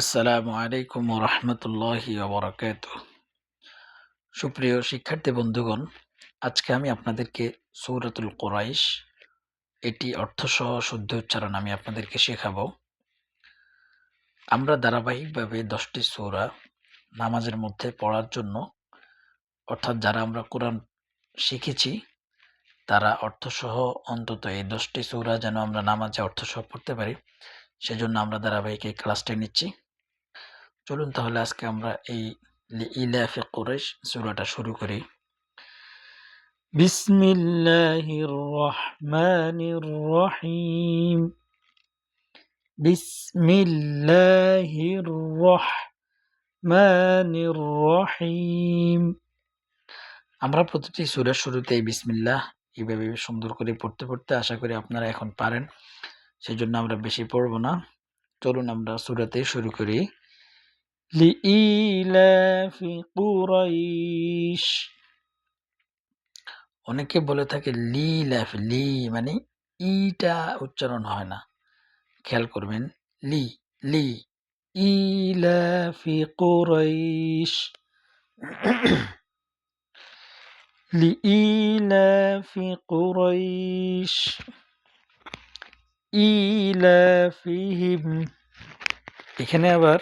আসসালামু আলাইকুম রহমতুল্লাহি সুপ্রিয় শিক্ষার্থী বন্ধুগণ, আজকে আমি আপনাদেরকে সৌরাতুল কোরাইশ, এটি অর্থসহ শুদ্ধ উচ্চারণ আমি আপনাদেরকে শেখাবো। আমরা ধারাবাহিকভাবে দশটি সৌরা নামাজের মধ্যে পড়ার জন্য, অর্থাৎ যারা আমরা কোরআন শিখেছি, তারা অর্থসহ অন্তত এই দশটি সৌরা যেন আমরা নামাজে অর্থসহ পড়তে পারি, সেজন্য আমরা ধারাবাহিক এই ক্লাসটা নিচ্ছি। চলুন তাহলে আজকে আমরা এই ইলাফে কুরাইশ সূরাটা শুরু করি। বিসমিল্লাহির রহমানির রহিম বিসমিল্লাহির রহমানির রহিম আমরা প্রতিটি সূরার শুরুতেই বিসমিল্লাহ এইভাবে সুন্দর করে পড়তে পড়তে আশা করি আপনারা এখন পারেন সেই জন্য আমরা বেশি পড়ব না। চলুন আমরা সূরাতে শুরু করি। লিইলাফি কুরাইশ। অনেকে বলে থাকে লি ল্যাফ লি মানে ইটা উচ্চারণ হয় না। খেয়াল করবেন, লি লি, ইলাফি কুরাইশ। লিইলাফি কুরাইশ। ইলাফিহিম। এখানে আবার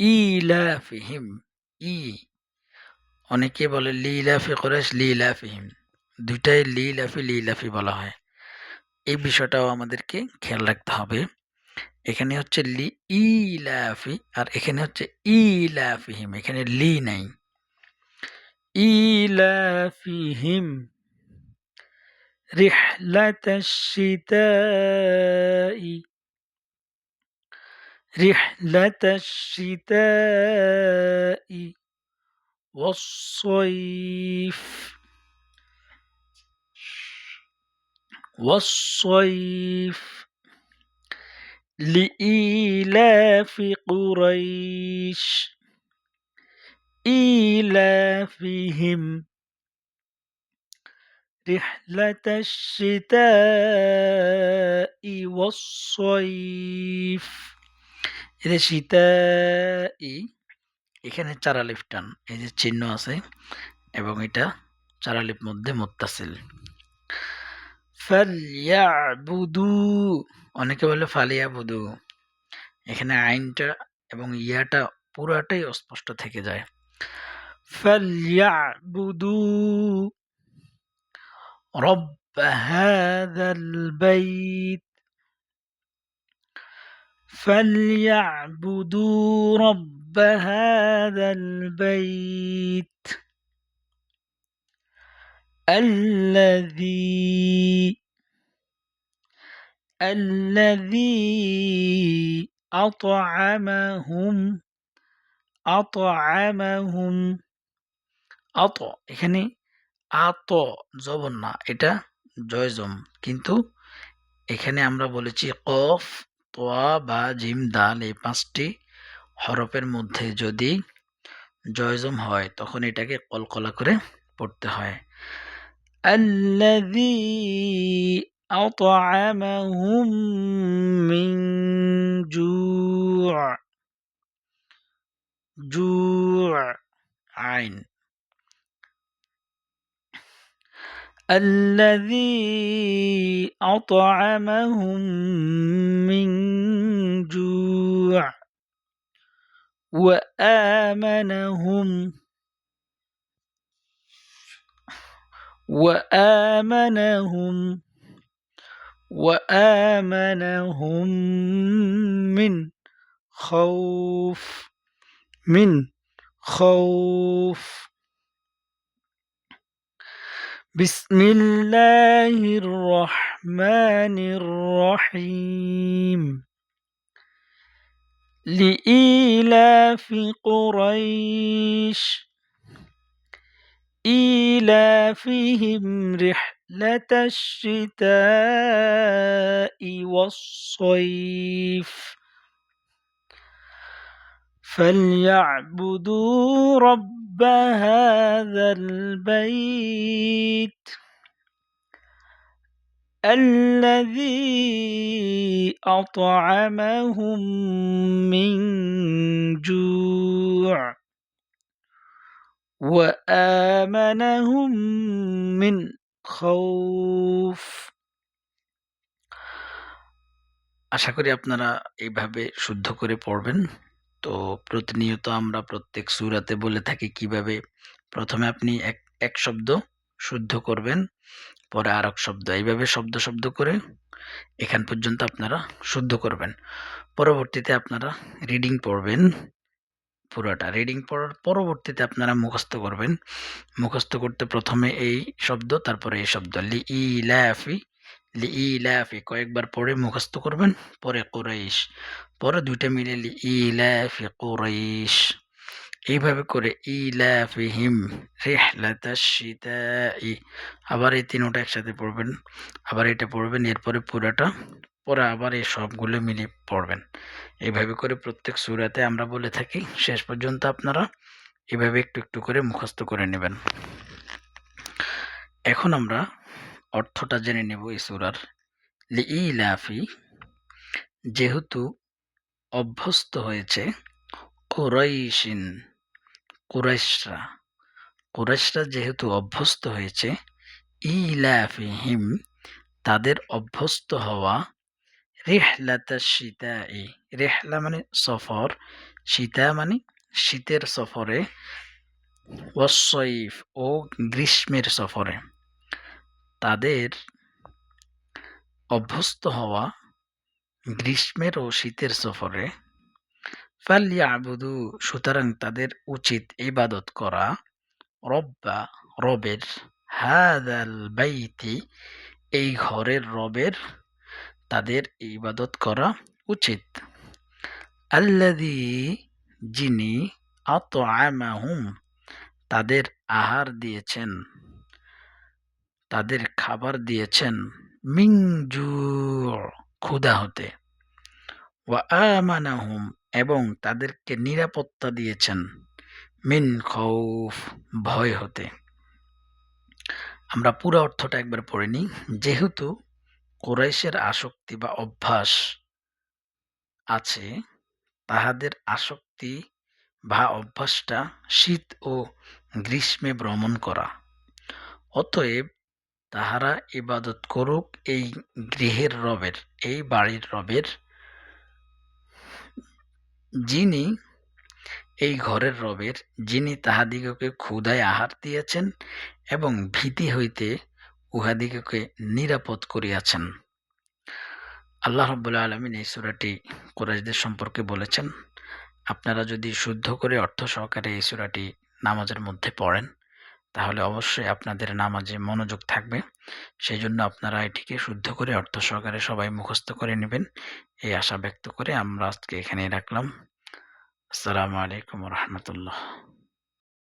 ইলাফিহিম ই অনেকে বলে লিলাফি করেস লিলাফিহিম দুইটাই লিলাফি লিলাফি বলা হয় এই বিষয়টাও আমাদেরকে খেয়াল রাখতে হবে এখানে হচ্ছে লি ইলাফি আর এখানে হচ্ছে ইলাফিহিম এখানে লি নাই ইলাফিহিম رحلة الشتاء رحلة الشتاء والصيف. والصيف لإيلاف قريش إيلافهم. رحلة الشتاء والصيف. এই যে ই এখানে চারালিফ টান এই যে চিহ্ন আছে এবং এটা চারালিফ মধ্যে মোত্তাসিল ফালিয়াবুদু অনেকে বলে ফালিয়াবুদু এখানে আইনটা এবং ইয়াটা পুরাটাই অস্পষ্ট থেকে যায় ফালিয়াবুদু رب هذا البيت فليعبدوا رب هذا البيت الذي الذي أطعمهم أطعمهم আত এখানে আত জবন না এটা জয়জম কিন্তু এখানে আমরা বলেছি কফ তোয়া বা জিম দাল এই পাঁচটি হরফের মধ্যে যদি জয়জম হয় তখন এটাকে কলকলা করে পড়তে হয় الذي أطعمهم من جوع جوع عين الذي أطعمهم من جوع وآمنهم وآمنهم وآمنهم من خوف من خوف بسم الله الرحمن الرحيم. لإيلاف قريش. إيلافهم رحلة الشتاء والصيف. فليعبدوا رب هذا البيت الذي أطعمهم من جوع وآمنهم من خوف আশা করি আপনারা এইভাবে শুদ্ধ করে পড়বেন তো প্রতিনিয়ত আমরা প্রত্যেক সুরাতে বলে থাকি কীভাবে প্রথমে আপনি এক এক শব্দ শুদ্ধ করবেন, পরে আর এক শব্দ। এইভাবে শব্দ শব্দ করে এখান পর্যন্ত আপনারা শুদ্ধ করবেন। পরবর্তীতে আপনারা রিডিং পড়বেন পুরোটা। রিডিং পড়ার পরবর্তীতে আপনারা মুখস্থ করবেন। মুখস্থ করতে প্রথমে এই শব্দ, তারপরে এই শব্দ। লি, ই লাফি লি ই লাফি কয়েকবার পরে মুখস্থ করবেন। পরে কোরাইশ, পরে দুইটা মিলে লি ই লাফি কোরাইশ এইভাবে করে ই লাফিহিম রিহলাতাশ শীতাই আবার এই তিনোটা একসাথে পড়বেন, আবার এটা পড়বেন, এরপরে পুরাটা, পরে আবার এই সবগুলো মিলিয়ে পড়বেন। এইভাবে করে প্রত্যেক সুরাতে আমরা বলে থাকি, শেষ পর্যন্ত আপনারা এভাবে একটু একটু করে মুখস্থ করে নেবেন। এখন আমরা অর্থটা জেনে নেব এই সুরার। লিইলাফি, যেহেতু অভ্যস্ত হয়েছে কুরাইশিন, কুরাইশরা কুরাইশরা যেহেতু অভ্যস্ত হয়েছে, ইলাফিহিম, তাদের অভ্যস্ত হওয়া রেহলাতা শীতাই, রেহলা মানে সফর, শীতা মানে শীতের সফরে ওয়াসইফ ও গ্রীষ্মের সফরে। তাদের অভ্যস্ত হওয়া গ্রীষ্মের ও শীতের সফরে ফালিয়াবুদু সুতরাং তাদের উচিত ইবাদত করা। রব্বা, রবের হাদাল বাইতি, এই ঘরের রবের তাদের ইবাদত করা উচিত। আল্লাদি যিনি আতআমাহুম, তাদের আহার দিয়েছেন। তাদের খাবার দিয়েছেন মিংজু ক্ষুধা হতে। ওয়া আমানাহুম, এবং তাদেরকে নিরাপত্তা দিয়েছেন মিন খৌফ, ভয় হতে। আমরা পুরো অর্থটা একবার পড়ে নিই। যেহেতু কোরাইশের আসক্তি বা অভ্যাস আছে, তাহাদের আসক্তি বা অভ্যাসটা শীত ও গ্রীষ্মে ভ্রমণ করা। অতএব তাহারা ইবাদত করুক এই গৃহের রবের, এই বাড়ির রবের। যিনি এই ঘরের রবের, যিনি তাহাদিগকে ক্ষুধায় আহার দিয়েছেন এবং ভীতি হইতে উহাদিগকে নিরাপদ করিয়াছেন। আল্লাহ রব্বুল্লা আলমিন এই সুরাটি কোরাইশদের সম্পর্কে বলেছেন, আপনারা যদি শুদ্ধ করে অর্থ সহকারে এই সুরাটি নামাজের মধ্যে পড়েন তাহলে অবশ্যই আপনাদের নামাজে মনোযোগ থাকবে। সেই জন্য আপনারা এটিকে শুদ্ধ করে অর্থ সহকারে সবাই মুখস্থ করে নেবেন। এই আশা ব্যক্ত করে আমরা আজকে এখানেই রাখলাম। আসসালামু আলাইকুম রহমতুল্লাহ।